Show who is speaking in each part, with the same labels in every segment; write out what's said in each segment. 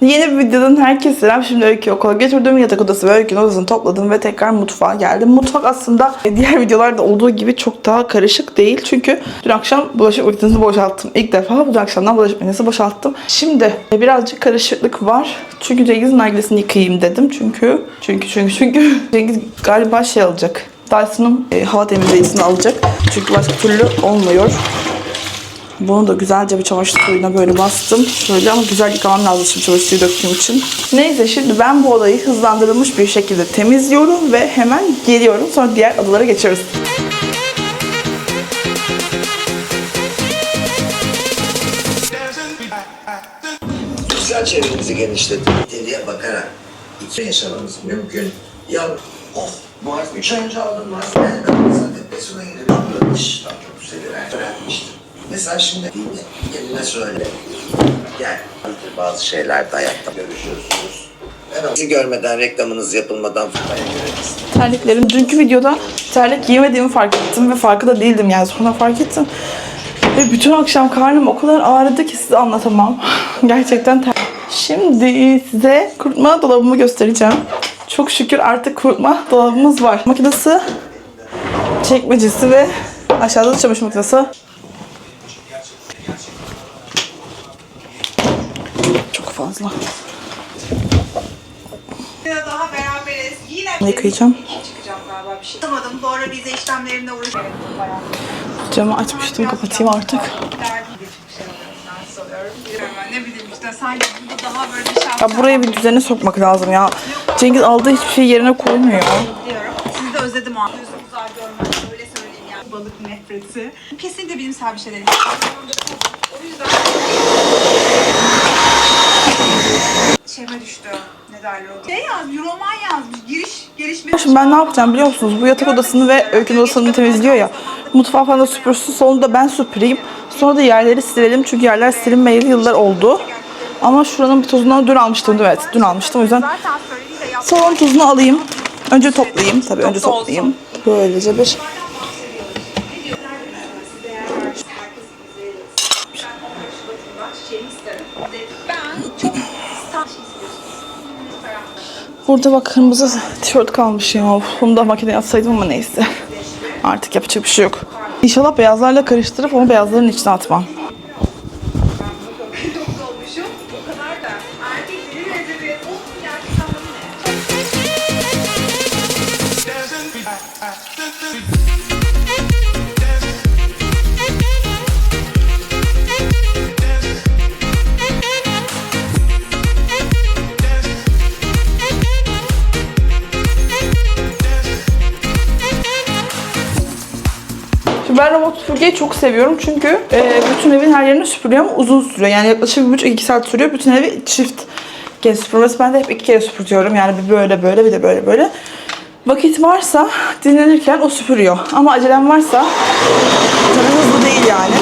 Speaker 1: Yeni bir videodan herkese selam. Şimdi Öykü'yü okula götürdüm. Yatak odası ve Öykü'nün odasını topladım ve tekrar mutfağa geldim. Mutfak aslında diğer videolarda olduğu gibi çok daha karışık değil. Çünkü dün akşam bulaşık makinesini boşalttım. İlk defa bu akşamdan bulaşık makinesini boşalttım. Şimdi birazcık karışıklık var. Çünkü Cengiz'in nargilesini yıkayayım dedim. Çünkü çünkü çünkü çünkü Cengiz galiba şey alacak. Dyson'ın e, hava temizleyicisini alacak. Çünkü başka türlü olmuyor. Bunu da güzelce bir çamaşır suyuna böyle bastım. Şöyle ama güzel yıkamam lazım şimdi çamaşır suyu döktüğüm için. Neyse şimdi ben bu odayı hızlandırılmış bir şekilde temizliyorum ve hemen geliyorum. Sonra diğer odalara geçiyoruz.
Speaker 2: Sosyal çevrenizi genişletin. İleriye bakarak iki yaşamanız mümkün. Ya of bu harf üç ay önce aldım var. Ben kafasına depresyona girip anlamış. Tam çok güzel öğrenmiştim. Mesela şimdi dinle. Kendine söyle. Gel. Bazı şeyler de hayatta görüşüyorsunuz. Ben sizi görmeden reklamınız yapılmadan futaya göreriz.
Speaker 1: Terliklerim. Dünkü videoda terlik giymediğimi fark ettim ve farkı da değildim yani sonra fark ettim. Ve bütün akşam karnım o kadar ağrıdı ki size anlatamam. Gerçekten ter... Şimdi size kurutma dolabımı göstereceğim. Çok şükür artık kurutma dolabımız var. Makinesi, çekmecesi ve aşağıda da çamaşır makinesi. Fazla.
Speaker 3: Daha beraberiz. Yine
Speaker 1: Yıkayacağım.
Speaker 3: çıkacağım galiba bir şey. Yapamadım. Bu ara işlemlerimle uğraşıyorum. Bayağı.
Speaker 1: Camı açmıştım kapatayım artık.
Speaker 3: Şey ne bileyim işte sanki burada daha böyle bir şans.
Speaker 1: Ya buraya bir düzene sokmak lazım ya. Cengiz aldığı hiçbir şey yerine koymuyor.
Speaker 3: Diyorum. Sizi de özledim. Gözüm güzel görmez. Öyle söyleyeyim yani. Balık nefreti. Kesinlikle bilimsel bir şey değil. O yüzden şeyime düştü. Ne derler o? Şey yaz, Euroman yazmış. Giriş, gelişme.
Speaker 1: Şimdi ben ne yapacağım biliyor musunuz? Bu yatak odasını ve Öykü'nün odasını temizliyor ya. Mutfağı falan da süpürsün. Salonu da ben süpüreyim. Sonra da yerleri silelim. Çünkü yerler silinmeyeli yıllar oldu. Ama şuranın bir tozundan dün almıştım? Evet dün almıştım. O yüzden salon tozunu alayım. Önce toplayayım. Tabii önce
Speaker 3: Topla
Speaker 1: toplayayım. Böylece bir Burada bak kırmızı tişört kalmış ya. Bunu da makineye atsaydım ama neyse. Artık yapacak bir şey yok. İnşallah beyazlarla karıştırıp onu beyazların içine atmam. Ben robot süpürgeyi çok seviyorum çünkü e, bütün evin her yerini süpürüyor ama uzun sürüyor. Yani yaklaşık bir buçuk iki saat sürüyor. Bütün evi çift kez süpürmesi. Ben de hep iki kere süpürtüyorum. Yani bir böyle böyle bir de böyle böyle. Vakit varsa dinlenirken o süpürüyor. Ama acelem varsa hızlı değil yani.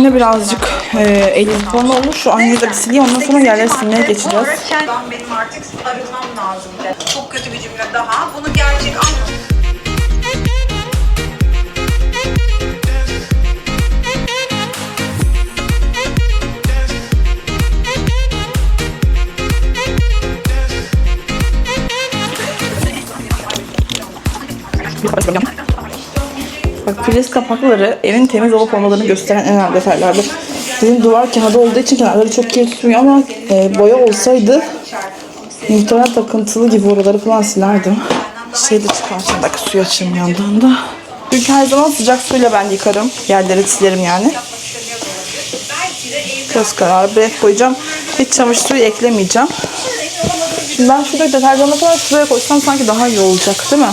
Speaker 1: Ayna birazcık e, elim falan olmuş. Şu da bir sileyim. Ondan sonra yerleri silmeye geçeceğiz.
Speaker 3: Ben benim artık arınmam lazım. Çok kötü bir cümle daha. Bunu gerçek anladım.
Speaker 1: Bak priz kapakları evin temiz olup olmadığını gösteren en önemli detaylardır. Bizim duvar kağıdı olduğu için kenarları çok kirli tutmuyor ama e, boya olsaydı muhtemelen takıntılı gibi oraları falan silerdim. Şey de çıkarsın. Bak suyu açayım yandan da. Çünkü her zaman sıcak suyla ben yıkarım. Yerleri silerim yani. Göz kararı bref koyacağım. Hiç çamaşır suyu eklemeyeceğim. Şimdi ben şuradaki deterjanı falan şuraya koysam sanki daha iyi olacak değil mi?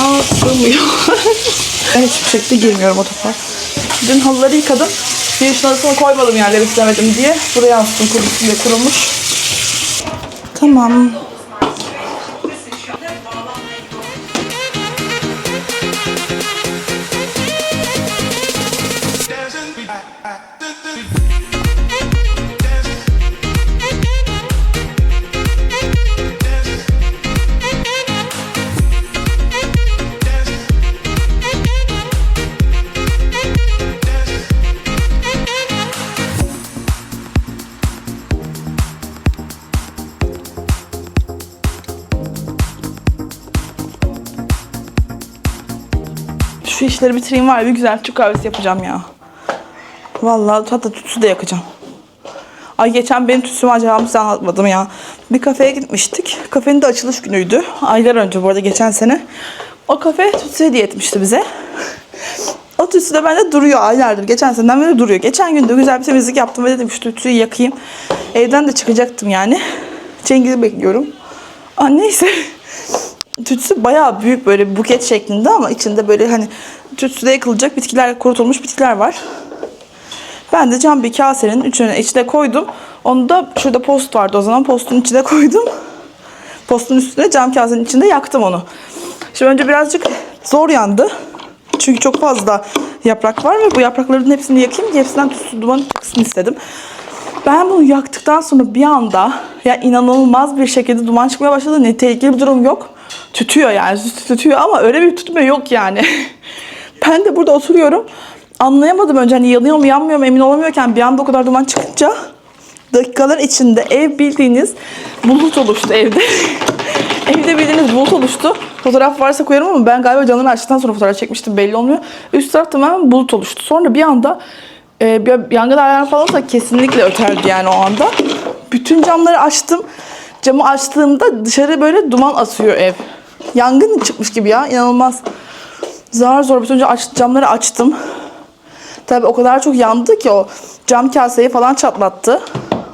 Speaker 1: Aa sığmıyor. ben hiçbir şekilde girmiyorum o topa. Dün halıları yıkadım. Bir işin arasına koymadım yerleri istemedim diye. Buraya astım kurusun diye kurumuş. Tamam. İşleri bitireyim var bir güzel Türk kahvesi yapacağım ya. Vallahi hatta tütsü de yakacağım. Ay geçen benim tütsümü acaba size anlatmadım ya. Bir kafeye gitmiştik. Kafenin de açılış günüydü. Aylar önce bu arada geçen sene. O kafe tütsü hediye etmişti bize. O tütsü de bende duruyor aylardır. Geçen seneden beri duruyor. Geçen gün de güzel bir temizlik yaptım ve dedim şu tütsüyü yakayım. Evden de çıkacaktım yani. Cengiz'i bekliyorum. Aa, neyse. Tütsü bayağı büyük böyle buket şeklinde ama içinde böyle hani tütsüde yakılacak bitkiler, kurutulmuş bitkiler var. Ben de cam bir kasenin üçüne içine koydum. Onu da şurada post vardı o zaman postun içine koydum. Postun üstüne cam kasenin içinde yaktım onu. Şimdi önce birazcık zor yandı. Çünkü çok fazla yaprak var ve bu yaprakların hepsini yakayım diye hepsinden tütsü duman çıksın istedim. Ben bunu yaktıktan sonra bir anda ya inanılmaz bir şekilde duman çıkmaya başladı. Ne tehlikeli bir durum yok. Tütüyor yani tütüyor ama öyle bir tütme yok yani. ben de burada oturuyorum. Anlayamadım önce hani yanıyor mu yanmıyor mu emin olamıyorken bir anda o kadar duman çıkınca dakikalar içinde ev bildiğiniz bulut oluştu evde. Evde bildiğiniz bulut oluştu. Fotoğraf varsa koyarım ama ben galiba canını açtıktan sonra fotoğraf çekmiştim belli olmuyor. Üst taraf tamamen bulut oluştu. Sonra bir anda e, yangın alarmı falan olsa kesinlikle öterdi yani o anda. Bütün camları açtım. Camı açtığımda dışarı böyle duman asıyor ev. Yangın çıkmış gibi ya inanılmaz. Zar zor bütün camları açtım. Tabii o kadar çok yandı ki o cam kaseyi falan çatlattı.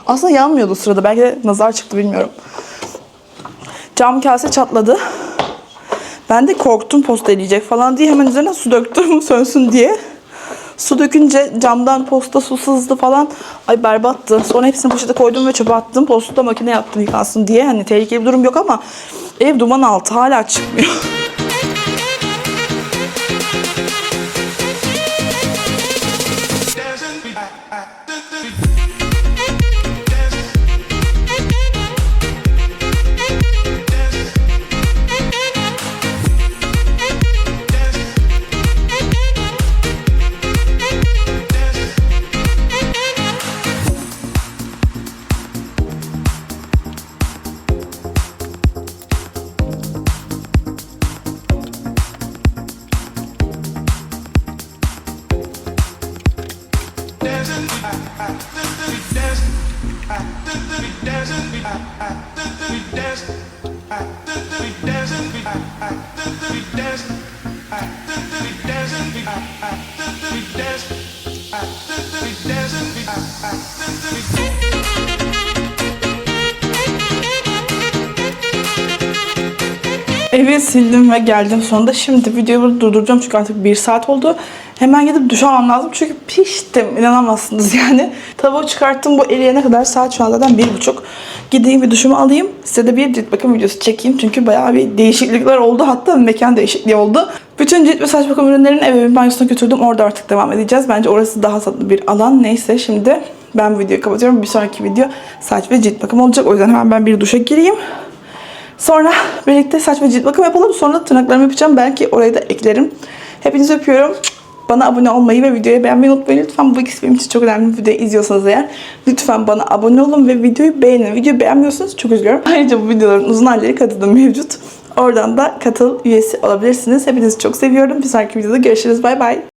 Speaker 1: Aslında yanmıyordu sırada. Belki de nazar çıktı bilmiyorum. Cam kase çatladı. Ben de korktum posta eleyecek falan diye hemen üzerine su döktüm sönsün diye. Su dökünce camdan posta su sızdı falan. Ay berbattı. Sonra hepsini poşete koydum ve çöpe attım. Posta makine yaptım yıkansın diye. Hani tehlikeli bir durum yok ama ev duman altı hala çıkmıyor. We Evi sildim ve geldim sonunda. Şimdi videoyu burada durduracağım çünkü artık bir saat oldu. Hemen gidip duş almam lazım çünkü piştim. İnanamazsınız yani. Tavuğu çıkarttım bu eriyene kadar saat şu an zaten bir buçuk. Gideyim bir duşumu alayım. Size de bir cilt bakım videosu çekeyim. Çünkü bayağı bir değişiklikler oldu. Hatta mekan değişikliği oldu. Bütün cilt ve saç bakım ürünlerini evimin banyosuna götürdüm. Orada artık devam edeceğiz. Bence orası daha tatlı bir alan. Neyse şimdi ben videoyu kapatıyorum. Bir sonraki video saç ve cilt bakım olacak. O yüzden hemen ben bir duşa gireyim. Sonra birlikte saç ve cilt bakım yapalım. Sonra tırnaklarımı yapacağım. Belki orayı da eklerim. Hepinizi öpüyorum. Bana abone olmayı ve videoyu beğenmeyi unutmayın. Lütfen bu ikisi benim için çok önemli bir video izliyorsanız eğer. Lütfen bana abone olun ve videoyu beğenin. Videoyu beğenmiyorsanız çok üzülüyorum. Ayrıca bu videoların uzun halleri katıda mevcut. Oradan da katıl üyesi olabilirsiniz. Hepinizi çok seviyorum. Bir sonraki videoda görüşürüz. Bay bay.